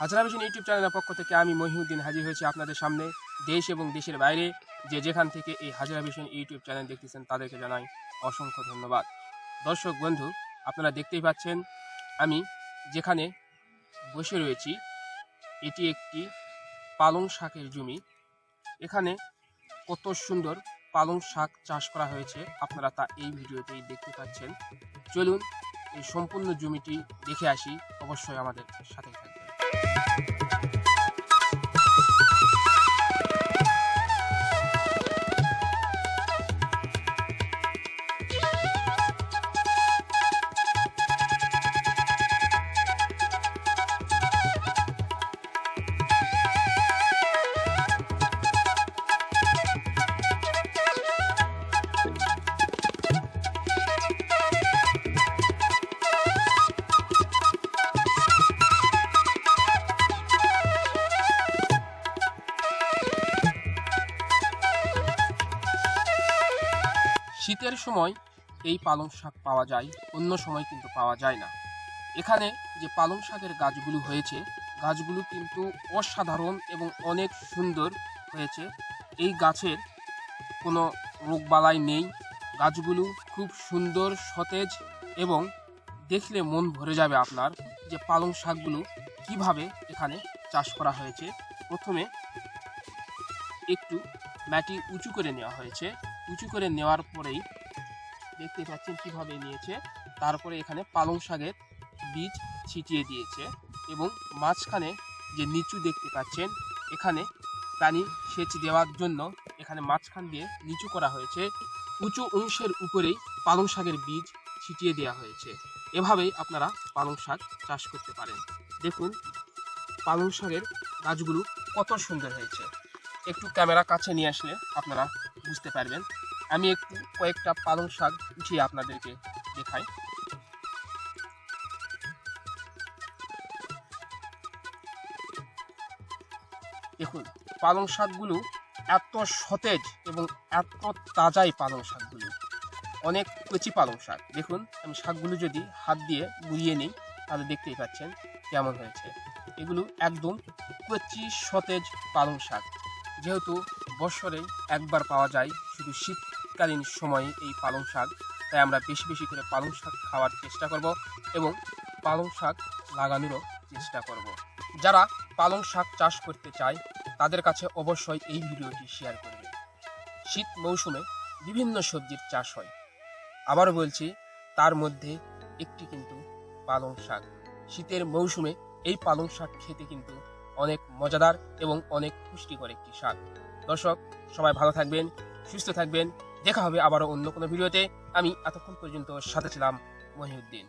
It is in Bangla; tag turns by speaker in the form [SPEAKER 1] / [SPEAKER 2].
[SPEAKER 1] হাজরা ভিশন ইউটিউব চ্যানেলের পক্ষ থেকে আমি মহিউদ্দিন হাজির হয়েছি আপনাদের সামনে দেশ এবং দেশের বাইরে। যে যেখান থেকে এই হাজরা ভিশন ইউটিউব চ্যানেল দেখতেছেন তাদেরকে জানাই অসংখ্য ধন্যবাদ। দর্শক, বন্ধু, আপনারা দেখতেই পাচ্ছেন, আমি যেখানে বসে রয়েছি, এটি একটি পালং শাকের জমি। এখানে কত সুন্দর পালং শাক চাষ করা হয়েছে, আপনারা তা এই ভিডিওতেই দেখতে পাচ্ছেন। চলুন এই সম্পূর্ণ জমিটি দেখে আসি, অবশ্যই আমাদের সাথে শীতের সময় এই পালং শাক পাওয়া যায়, অন্য সময় কিন্তু পাওয়া যায় না। এখানে যে পালং শাকের গাছগুলো হয়েছে, গাছগুলো কিন্তু অসাধারণ এবং অনেক সুন্দর হয়েছে। এই গাছের কোনো রোগবালাই নেই। গাছগুলো খুব সুন্দর, সতেজ এবং দেখলে মন ভরে যাবে আপনার যে পালং শাকগুলো কীভাবে এখানে চাষ করা হয়েছে। প্রথমে একটু মাটি উঁচু করে নেওয়া হয়েছে। উঁচু করে নেওয়ার পরেই দেখতে পাচ্ছেন কীভাবে নিয়েছে। তারপরে এখানে পালং শাকের বীজ ছিটিয়ে দিয়েছে এবং মাঝখানে যে নিচু দেখতে পাচ্ছেন, এখানে পানি সেচ দেওয়ার জন্য এখানে মাঝখান দিয়ে নিচু করা হয়েছে। উঁচু অংশের উপরেই পালং শাকের বীজ ছিটিয়ে দেওয়া হয়েছে। এভাবেই আপনারা পালং শাক চাষ করতে পারেন। দেখুন, পালং শাকের গাছগুলো কত সুন্দর হয়েছে। একটু ক্যামেরা কাছে নিয়ে আসলে আপনারা বুঝতে পারবেন। আমি একটু কয়েকটা পালং শাক উঠিয়ে আপনাদেরকে দেখাই। দেখুন, পালং শাকগুলো এত সতেজ এবং এত তাজাই পালং শাকগুলো। অনেক কচি পালং শাক। দেখুন, আমি শাকগুলো যদি হাত দিয়ে গুড়িয়ে নিই, তাহলে দেখতেই পাচ্ছেন কেমন হয়েছে। এগুলো একদম কচি সতেজ পালং শাক। যেহেতু বছরে একবার পাওয়া যায় শুধু শীতকালীন সময়ে এই পালং শাক, তাই আমরা বেশি বেশি করে পালং শাক খাওয়ার চেষ্টা করব এবং পালং শাক লাগানোরও চেষ্টা করব। যারা পালং শাক চাষ করতে চায়, তাদের কাছে অবশ্যই এই ভিডিওটি শেয়ার করবে। শীত মৌসুমে বিভিন্ন সবজির চাষ হয়। আবারও বলছি, তার মধ্যে একটি কিন্তু পালং শাক। শীতের মৌসুমে এই পালং শাক খেতে কিন্তু অনেক মজাদার এবং অনেক পুষ্টিকর একটি শাক দর্শক, সবাই ভালো থাকবেন, সুস্থ থাকবেন। দেখা হবে আবারও অন্য কোনো ভিডিওতে। আমি এতক্ষণ পর্যন্ত সাথে ছিলাম মহিউদ্দিন।